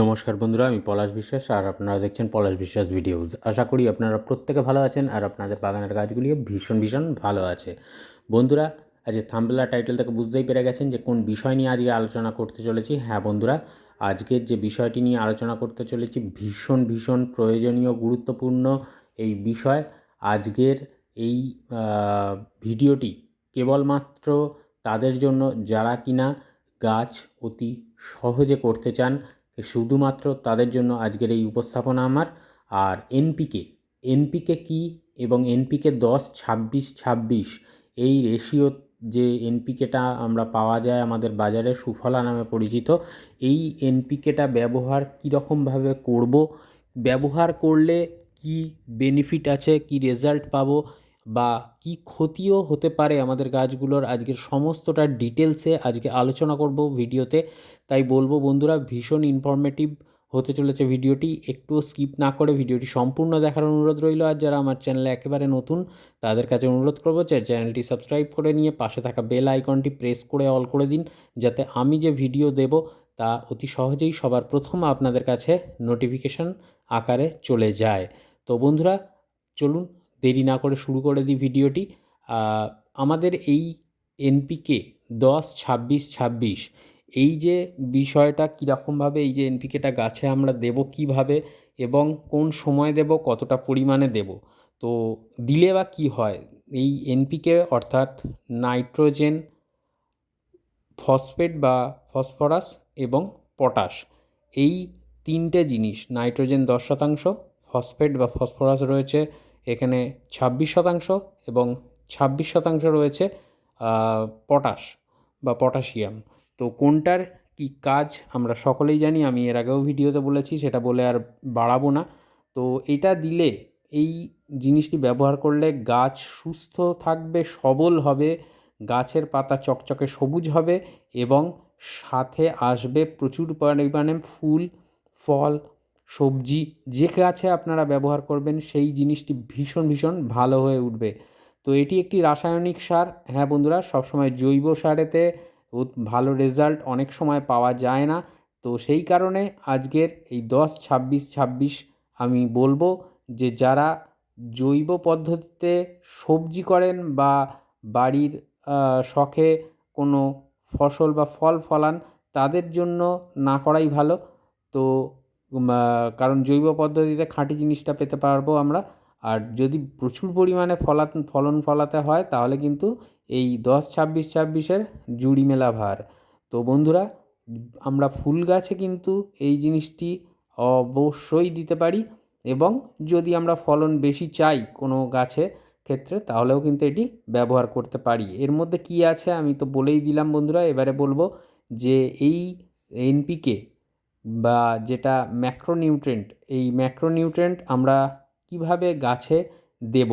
নমস্কার বন্ধুরা, আমি পলাশ বিশ্বাস আর আপনারা দেখছেন পলাশ বিশ্বাস ভিডিওজ আশা করি আপনারা প্রত্যেকে ভালো আছেন আর আপনাদের বাগানের গাছগুলিও ভীষণ ভীষণ ভালো আছে। বন্ধুরা আজকে থাম্বলা টাইটেল থেকে বুঝতেই পেরে গেছেন যে কোন বিষয় নিয়ে আজকে আলোচনা করতে চলেছি। হ্যাঁ বন্ধুরা, আজকের যে বিষয়টি নিয়ে আলোচনা করতে চলেছি ভীষণ ভীষণ প্রয়োজনীয়, গুরুত্বপূর্ণ এই বিষয়। আজকের এই ভিডিওটি কেবলমাত্র তাদের জন্য যারা কিনা গাছ অতি সহজে করতে চান শুধুমাত্র তাদের জন্য আজকের এই উপস্থাপনা আমার। আর এনপিকে এনপিকে কি এবং এনপিকে দশ, ছাব্বিশ ছাব্বিশ, এই রেশিও যে এনপিকেটা আমরা পাওয়া যায় আমাদের বাজারে সুফলা নামে পরিচিত, এই এনপিকেটা ব্যবহার কীরকমভাবে করব? ব্যবহার করলে কি বেনিফিট আছে, কি রেজাল্ট পাবো? বা কি ক্ষতিও হতে পারে আমাদের গাছগুলোর, আজকের সমস্তটা ডিটেলসে আজকে আলোচনা করব ভিডিওতে। তাই বলব বন্ধুরা, ভীষণ ইনফরমেটিভ হতে চলেছে ভিডিওটি। একটু স্কিপ না করে ভিডিওটি সম্পূর্ণ দেখার অনুরোধ রইল। আর যারা আমার চ্যানেলে একেবারে নতুন, তাদের কাছে অনুরোধ করব যে চ্যানেলটি সাবস্ক্রাইব করে নিয়ে পাশে থাকা বেল আইকনটি প্রেস করে অল করে দিন, যাতে আমি যে ভিডিও দেব, তা অতি সহজেই সবার প্রথম আপনাদের কাছে নোটিফিকেশান আকারে চলে যায়। তো বন্ধুরা, চলুন দেরি না করে শুরু করে দিই ভিডিওটি। আমাদের এই এনপিকে দশ, ছাব্বিশ ছাব্বিশ, এই যে বিষয়টা কীরকমভাবে, এই যে এনপিকেটা গাছে আমরা দেব কীভাবে এবং কোন সময় দেব, কতটা পরিমাণে দেব, তো দিলে বা কি হয়, এই এনপিকে অর্থাৎ নাইট্রোজেন, ফসফেট বা ফসফরাস এবং পটাশ, এই তিনটে জিনিস, নাইট্রোজেন দশ শতাংশ, ফসফেট বা ফসফরাস রয়েছে এখানে ছাব্বিশ শতাংশ এবং ছাব্বিশ শতাংশ রয়েছে পটাশ বা পটাশিয়াম। তো কোনটার কি কাজ আমরা সকলেই জানি, আমি এর আগেও ভিডিওতে বলেছি, সেটা বলে আর বাড়াবো না। তো এটা দিলে এই জিনিসটি ব্যবহার করলে গাছ সুস্থ থাকবে, সবল হবে, গাছের পাতা চকচকে সবুজ হবে এবং সাথে আসবে প্রচুর পরিমাণে ফুল, ফল সবজি যে গাছে আপনারা ব্যবহার করবেন, সেই জিনিসটি ভীষণ ভীষণ ভালো হয়ে উঠবে। তো এটি একটি রাসায়নিক সার। হ্যাঁ বন্ধুরা, সবসময় জৈব সারেতে ভালো রেজাল্ট অনেক সময় পাওয়া যায় না। তো সেই কারণে আজকের এই দশ, ছাব্বিশ ছাব্বিশ আমি বলব যে যারা জৈব পদ্ধতিতে সবজি করেন বা বাড়ির শখে কোনো ফসল বা ফল ফলান, তাদের জন্য না করাই ভালো। তো কারণ জৈব পদ্ধতিতে খাঁটি জিনিসটা পেতে পারব আমরা। আর যদি প্রচুর পরিমাণে ফলা ফলন ফলাতে হয়, তাহলে কিন্তু এই দশ, ছাব্বিশ, ছাব্বিশের জুড়ি মেলা ভার। তো বন্ধুরা, আমরা ফুল গাছে কিন্তু এই জিনিসটি অবশ্যই দিতে পারি। এবং যদি আমরা ফলন বেশি চাই কোনো গাছে ক্ষেত্রে, তাহলেও কিন্তু এটি ব্যবহার করতে পারি। এর মধ্যে কি আছে আমি তো বলেই দিলাম বন্ধুরা। এবারে বলব যে এই এনপিকে বা যেটা ম্যাক্রোনিউট্রেন্ট এই ম্যাক্রোনিউট্রেন্ট আমরা কীভাবে গাছে দেব?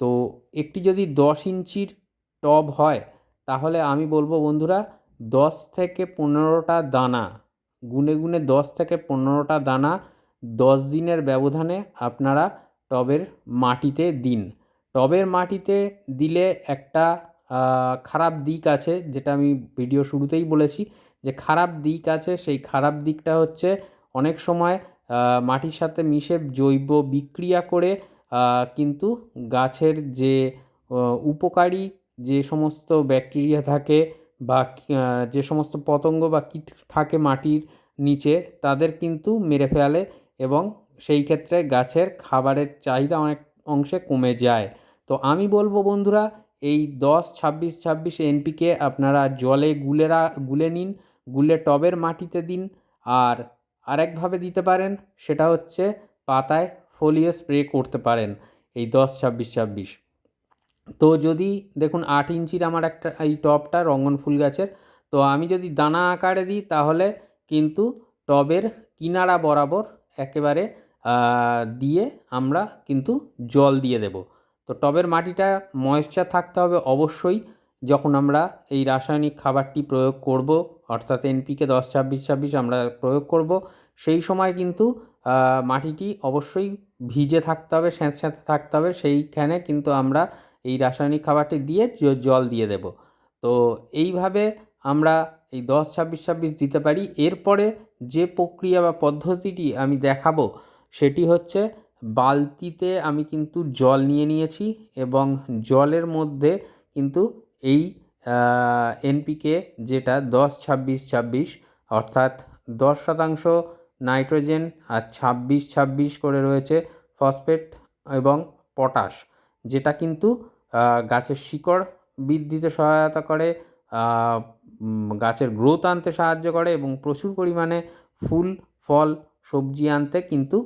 তো একটি যদি দশ ইঞ্চির টব হয়, তাহলে আমি বলব বন্ধুরা, দশ থেকে পনেরোটা দানা, গুনে গুনে দশ থেকে পনেরোটা দানা দশ দিনের ব্যবধানে আপনারা টবের মাটিতে দিন। টবের মাটিতে দিলে একটা খারাপ দিক আছে, যেটা আমি ভিডিও শুরুতেই বলেছি যে খারাপ দিক আছে, সেই খারাপ দিকটা হচ্ছে অনেক সময় মাটির সাথে মিশে জৈব বিক্রিয়া করে কিন্তু গাছের যে উপকারী যে সমস্ত ব্যাকটেরিয়া থাকে বা যে সমস্ত পতঙ্গ বা কীট থাকে মাটির নিচে, তাদের কিন্তু মেরে ফেলে এবং সেই ক্ষেত্রে গাছের খাবারের চাহিদা অনেক অংশে কমে যায়। তো আমি বলব বন্ধুরা, এই দশ, ছাব্বিশ ছাব্বিশ এনপিকে আপনারা জলে গুলেরা, গুলে নিন গুলে টবের মাটিতে দিন আর আরেকভাবে দিতে পারেন, সেটা হচ্ছে পাতায় ফোলিও স্প্রে করতে পারেন এই দশ ছাব্বিশ ছাব্বিশ। তো যদি দেখুন আট ইঞ্চির আমার একটা এই টবটা রঙ্গন ফুল গাছের, তো আমি যদি দানা আকারে দিই তাহলে কিন্তু টবের কিনারা বরাবর একেবারে দিয়ে আমরা কিন্তু জল দিয়ে দেব। তো টবের মাটিটা ময়েশ্চার থাকতে হবে অবশ্যই যখন আমরা এই রাসায়নিক খাবারটি প্রয়োগ করব অর্থাৎ এনপিকে দশ, ছাব্বিশ ছাব্বিশ আমরা প্রয়োগ করব। সেই সময় কিন্তু মাটিটি অবশ্যই ভিজে থাকতে হবে স্যাঁতস্যাঁতে থাকতে হবে। সেইখানে কিন্তু আমরা এই রাসায়নিক খাবারটি দিয়ে জল দিয়ে দেব। তো এইভাবে আমরা এই দশ, ছাব্বিশ ছাব্বিশ দিতে পারি। এরপরে যে প্রক্রিয়া বা পদ্ধতিটি আমি দেখাবো, সেটি হচ্ছে বালতিতে আমি কিন্তু জল নিয়ে নিয়েছি এবং জলের মধ্যে কিন্তু এই এনপিকে যেটা দশ, ছাব্বিশ ছাব্বিশ, অর্থাৎ দশ শতাংশ নাইট্রোজেন আর ছাব্বিশ ছাব্বিশ করে রয়েছে ফসফেট এবং পটাশ, যেটা কিন্তু গাছের শিকড় বৃদ্ধিতে সহায়তা করে গাছের গ্রোথ আনতে সাহায্য করে এবং প্রচুর পরিমাণে ফুল, ফল, সবজি আনতে কিন্তু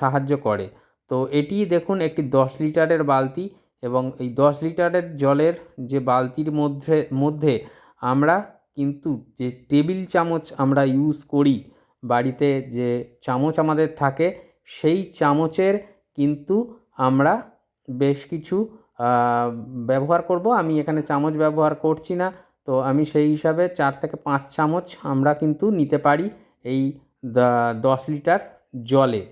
সাহায্য করে। তো এটি দেখুন একটি দশ লিটারের বালতি এবং এই দশ লিটারের জলের যে বালতির মধ্যে মধ্যে আমরা কিন্তু যে টেবিল চামচ আমরা ইউজ করি, বাড়িতে যে চামচ আমাদের থাকে, সেই চামচের কিন্তু আমরা বেশ কিছু ব্যবহার করব। আমি এখানে চামচ ব্যবহার করছি না, তো আমি সেই হিসাবে চার থেকে পাঁচ চামচ আমরা কিন্তু নিতে পারি এই দশ লিটার জলে।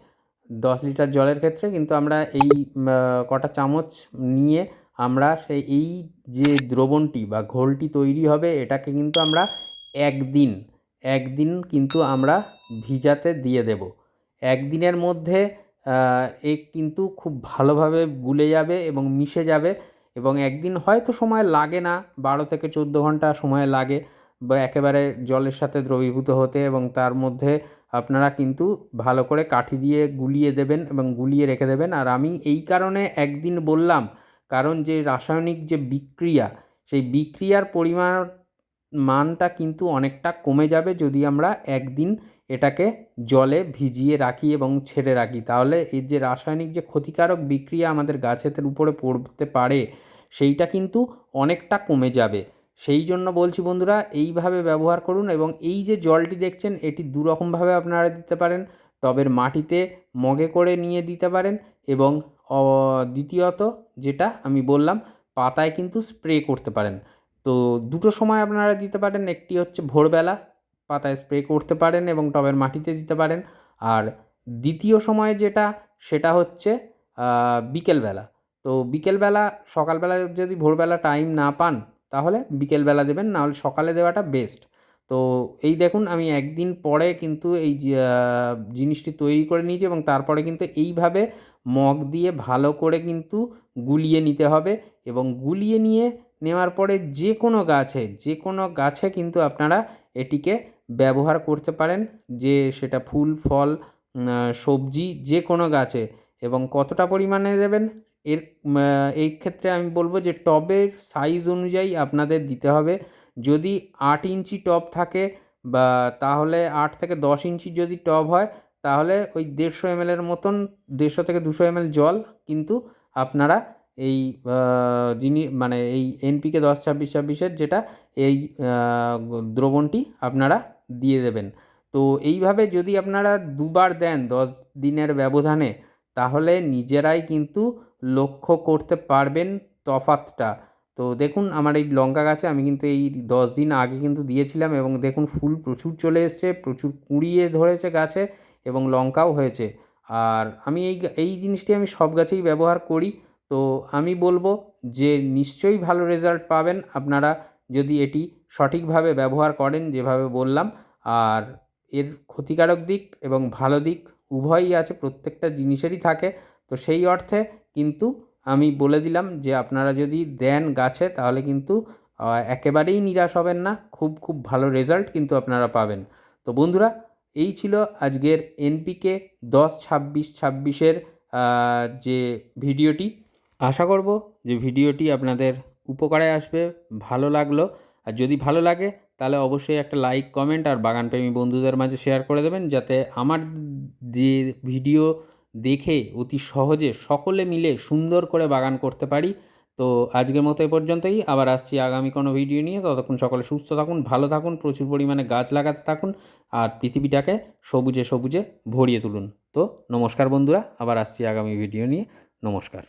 দশ লিটার জলের ক্ষেত্রে, কিন্তু আমরা এই কটা চামচ নিয়ে আমরা সেই, এই যে দ্রবণটি বা ঘোলটি তৈরি হবে, এটাকে কিন্তু আমরা একদিন একদিন কিন্তু আমরা ভিজাতে দিয়ে দেব। একদিনের মধ্যে এ কিন্তু খুব ভালোভাবে গুলে যাবে এবং মিশে যাবে এবং একদিন হয়তো সময় লাগে না, বারো থেকে চোদ্দ ঘণ্টা সময় লাগে বা একেবারে জলের সাথে দ্রবীভূত হতে এবং তার মধ্যে আপনারা কিন্তু ভালো করে কাঠি দিয়ে গুলিয়ে দেবেন এবং গুলিয়ে রেখে দেবেন। আর আমি এই কারণে একদিন বললাম, কারণ যে রাসায়নিক যে বিক্রিয়া, সেই বিক্রিয়ার পরিমাণ মানটা কিন্তু অনেকটা কমে যাবে যদি আমরা একদিন এটাকে জলে ভিজিয়ে রাখি এবং ছেড়ে রাখি। তাহলে এর যে রাসায়নিক যে ক্ষতিকারক বিক্রিয়া আমাদের গাছেদের উপরে পড়তে পারে, সেইটা কিন্তু অনেকটা কমে যাবে। সেই জন্য বলছি বন্ধুরা, এইভাবে ব্যবহার করুন এবং এই যে জলটি দেখছেন, এটি দুরকমভাবে আপনারা দিতে পারেন। টবের মাটিতে মগে করে নিয়ে দিতে পারেন এবং দ্বিতীয়ত যেটা আমি বললাম, পাতায় কিন্তু স্প্রে করতে পারেন। তো দুটো সময় আপনারা দিতে পারেন, একটি হচ্ছে ভোরবেলা পাতায় স্প্রে করতে পারেন এবং টবের মাটিতে দিতে পারেন। আর দ্বিতীয় সময় যেটা, সেটা হচ্ছে বিকেলবেলা। তো বিকেলবেলা, সকালবেলা যদি ভোরবেলা টাইম না পান তাহলে বিকেলবেলা দেবেন, নাহলে সকালে দেওয়াটা বেস্ট তো এই দেখুন, আমি একদিন পরে কিন্তু এই জিনিসটি তৈরি করে নিয়েছি এবং তারপরে কিন্তু এইভাবে মগ দিয়ে ভালো করে কিন্তু গুলিয়ে নিতে হবে এবং গুলিয়ে নিয়ে নেওয়ার পরে যে কোনো গাছে, যে কোনো গাছে কিন্তু আপনারা এটিকে ব্যবহার করতে পারেন যে সেটা ফুল, ফল সবজি যে কোনো গাছে এবং কতটা পরিমাণে দেবেন? এর এই ক্ষেত্রে আমি বলব যে টবের সাইজ অনুযায়ী আপনাদের দিতে হবে। যদি আট ইঞ্চি টব থাকে বা তাহলে আট থেকে দশ ইঞ্চি যদি টব হয়, তাহলে ওই দেড়শো এম এমএলের মতন, দেড়শো থেকে দুশো এমএল জল কিন্তু আপনারা এই যিনি মানে এই এনপিকে দশ ছাব্বিশ ছাব্বিশের যেটা এই দ্রবণটি আপনারা দিয়ে দেবেন। তো এইভাবে যদি আপনারা দুবার দেন দশ দিনের ব্যবধানে, তাহলে নিজেরাই কিন্তু লক্ষ্য করতে পারবেন তফাতটা তো দেখুন, আমার এই লঙ্কা গাছে আমি কিন্তু এই দশ দিন আগে কিন্তু দিয়েছিলাম এবং দেখুন, ফুল প্রচুর চলে এসছে, প্রচুর কুড়িয়ে ধরেছে গাছে এবং লঙ্কাও হয়েছে। আর আমি এই এই জিনিসটি আমি সব গাছেই ব্যবহার করি। তো আমি বলব যে নিশ্চয়ই ভালো রেজাল্ট পাবেন আপনারা যদি এটি সঠিকভাবে ব্যবহার করেন, যেভাবে বললাম। আর এর ক্ষতিকারক দিক এবং ভালো দিক উভয়ই আছে, প্রত্যেকটা জিনিসেরই থাকে। তো সেই অর্থে কিন্তু আমি বলে দিলাম যে আপনারা যদি দেন গাছে, তাহলে কিন্তু একেবারেই নিরাশ হবেন না। খুব খুব ভালো রেজাল্ট কিন্তু আপনারা পাবেন। তো বন্ধুরা, এই ছিল আজকের এনপিকে দশ ছাব্বিশ ছাব্বিশের যে ভিডিওটি। আশা করব যে ভিডিওটি আপনাদের উপকারে আসবে, ভালো লাগল। আর যদি ভালো লাগে, তাহলে অবশ্যই একটা লাইক কমেন্ট আর বাগানপ্রেমী বন্ধুদের মাঝে শেয়ার করে দেবেন, যাতে আমার যে ভিডিও দেখে অতি সহজে সকলে মিলে সুন্দর করে বাগান করতে পারি। তো আজকের মতো এ পর্যন্তই। আবার আসছি আগামী কোনো ভিডিও নিয়ে। ততক্ষণ সকলে সুস্থ থাকুন, ভালো থাকুন, প্রচুর পরিমাণে গাছ লাগাতে থাকুন আর পৃথিবীটাকে সবুজে সবুজে ভরিয়ে তুলুন। তো নমস্কার বন্ধুরা, আবার আসছি আগামী ভিডিও নিয়ে। নমস্কার।